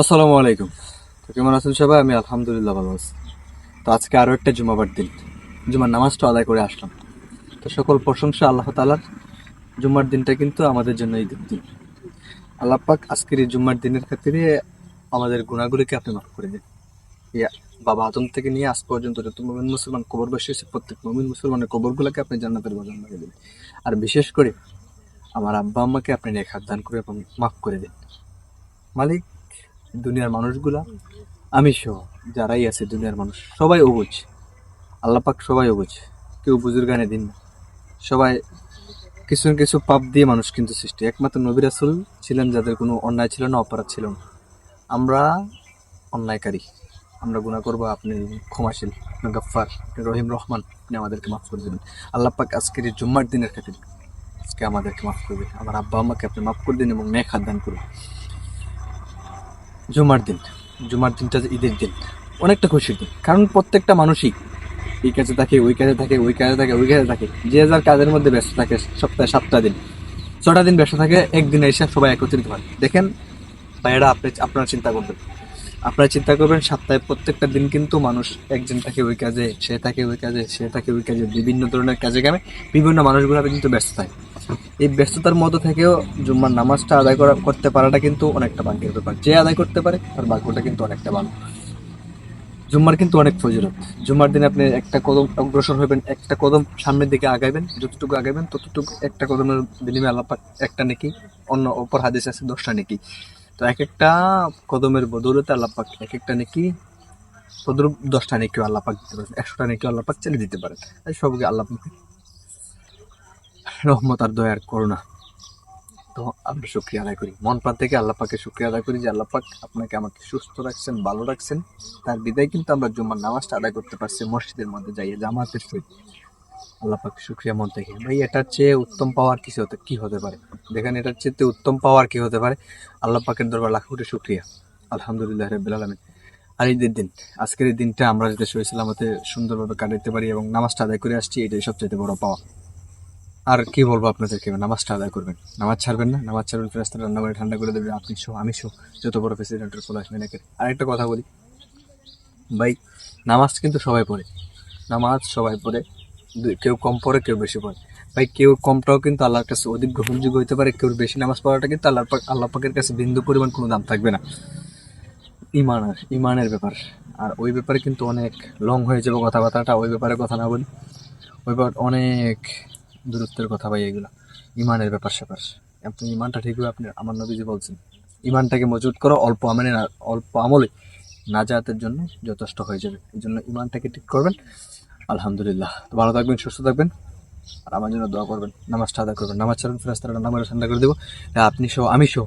আসসালামু আলাইকুম। তো কেমন আছেন সবাই? আমি আলহামদুলিল্লাহ ভালো আছি। তো আজকে আরও একটা জুমাবার দিন। জুমার নামাজটা আদায় করে আসলাম। তো সকল প্রশংসা আল্লাহ তালার জুম্মার দিনটা কিন্তু আমাদের জন্য ঈদের দিন। আল্লাহ পাক আজকের এই জুম্মার দিনের খাতিরে আমাদের গুণাগুলিকে আপনি মাফ করে দিন। ইয়া বাবা আদম থেকে নিয়ে আজ পর্যন্ত যত মমিন মুসলমান কবরবাসী হয়েছে প্রত্যেক মমিন মুসলমানের কবরগুলোকে আপনি জান্নাতের বাজার লাগিয়ে দিন। আর বিশেষ করে আমার আব্বা আম্মাকে আপনি হাত দান করে এবং মাফ করে দিন। মালিক দুনিয়ার মানুষগুলা, আমি সহ, যারাই আছে দুনিয়ার মানুষ, সবাই অবুঝ। আল্লাপাক সবাই অবুঝ। কেউ বুজুর গানে দিন না। সবাই কিছু না কিছু পাপ দিয়ে মানুষ কিন্তু সৃষ্টি। একমাত্র নবী রাসুল ছিলেন যাদের কোনো অন্যায় ছিল না, অপরাধ ছিল না। আমরা অন্যায়কারী। আমরা গুণা করব, আপনি ক্ষমাশীল, আপনি আপনি রহিম, রহমান, আপনি আমাদেরকে মাফ করে দেবেন। আল্লাহ পাক আজকের এই জুম্মার দিনের খাতির, আজকে আমাদেরকে মাফ করবেন আমার আব্বা আমাকে আপনি মাফ করে দিন এবং নেক হাত দান করুন। জুমার দিন, জুমার দিনটা ঈদের দিন, অনেকটা খুশির দিন। কারণ প্রত্যেকটা মানুষই এই কাজে থাকে, ওই কাজে থাকে, ওই কাজে থাকে, ওই কাজে থাকে। যে যার কাজের মধ্যে ব্যস্ত থাকে, সপ্তাহে সাতটা দিন, ছটা দিন ব্যস্ত থাকে, একদিন এসে সবাই একত্রিত হয়। দেখেন, ভাইয়েরা, আপনি, আপনারা চিন্তা করবেন। আপনারা চিন্তা করবেন, সপ্তাহে প্রত্যেকটা দিন কিন্তু মানুষ একজন থাকে ওই কাজে, সে থাকে ওই কাজে, সে থাকে ওই কাজে। বিভিন্ন ধরনের কাজে কামে বিভিন্ন মানুষগুলো কিন্তু ব্যস্ত থাকে। এই ব্যস্ততার মধ্যে থেকেও জুম্মার নামাজটা আদায় করা করতে পারাটা কিন্তু অনেকটা ভাগ্যের ব্যাপার। যে আদায় করতে পারে, তার ভাগ্যটা কিন্তু অনেকটা ভালো জুম্মার কিন্তু অনেক ফজিলত। জুম্মার দিনে আপনি একটা কদম অগ্রসর হবেন একটা কদম সামনের দিকে আগাইবেন, যতটুকু আগাইবেন, ততটুকু একটা কদমের বিনিময়ে আল্লাহ একটা নেকি, অন্য অপর হাদিস আছে দশটা নেকি। তো এক একটা কদমের বদৌলতে আল্লাহ পাক এক একটা নেকি তদ্রুপ দশটা নেকিও আল্লাহ পাক দিতে পারেন, একশোটা নেকিও আল্লাহ পাক চালিয়ে দিতে পারেন। তাই সবকে আল্লাহ পাক রহমত আর দয়ার করুণা। তো আমরা শুক্রিয়া আদায় করি। মন প্রাণ থেকে আল্লাহ পাকে শুক্রিয়া আদায় করি যে আল্লাহ পাক আপনাকে আমাকে সুস্থ রাখছেন, ভালো রাখছেন। তার বিদায় কিন্তু আমরা জুম্মার নামাজটা আদায় করতে পারছি, মসজিদের মধ্যে যাইয়ে জামাতের সহিত। আল্লাহ পাক শুক্রিয়া মন থেকে। ভাই, এটার চেয়ে উত্তম পাওয়ার কিছু হতে কি হতে পারে? দেখেন, এটার চেয়ে উত্তম পাওয়ার কি হতে পারে? আল্লাহ পাকের দরবার লাখ কোটি শুক্রিয়া। আলহামদুলিল্লাহ রবিল আলমিন। আর ঈদের দিন আজকের এই দিনটা আমরা যাতে সহিসালামতে সুন্দরভাবে কাটাতে পারি এবং নামাজটা আদায় করে আসছি, এটাই সবচেয়ে বড় পাওয়া। আর কি বলব আপনাদেরকে? নামাজটা আদায় করবেন। নামাজ ছাড়বেন না, নামাজ ছাড়বেন ফেরাস্তা রান্না করে ঠান্ডা করে দেবে, আপনি শো, আমি শো, যত বড় প্রেসিডেন্টের ফলো আসবে নাকি আর একটা কথা বলি, ভাই, নামাজ কিন্তু সবাই পড়ে। নামাজ সবাই পড়ে কেউ কম পড়ে, কেউ বেশি পড়ে। ভাই, কেউ কমটাও কিন্তু আল্লাহর কাছে অধিক গ্রহণযোগ্য হতে পারে, কেউ বেশি নামাজ পড়াটা কিন্তু আল্লাহ আল্লাহ পাকের কাছে বিন্দু পরিমাণ কোনো দাম থাকবে না। ইমান, ইমানের ব্যাপার। আর ওই ব্যাপারে কিন্তু অনেক লং হয়ে যাবে কথাবার্তাটা, ওই ব্যাপারে কথা না বলি। ওই ব্যাপার অনেক দূরত্বের কথা ভাই এগুলো। ইমানের ব্যাপার স্যাপার। আপনি ইমানটা ঠিকভাবে আপনি আমার নবীজি বলছেন, ইমানটাকে মজুত করো, অল্প আমলে অল্প আমলে নাজাতের জন্য যথেষ্ট হয়ে যাবে। এই জন্য ইমানটাকে ঠিক করবেন। আলহামদুলিল্লাহ। তো ভালো থাকবেন, সুস্থ থাকবেন। আর আমার জন্য দোয়া করবেন, নামাজটা আদা করবেন। নামাজ ছাড়বেন ফেরাস্তারা নামাজ ঠান্ডা করে দেবো। আপনি সহ, আমি সহ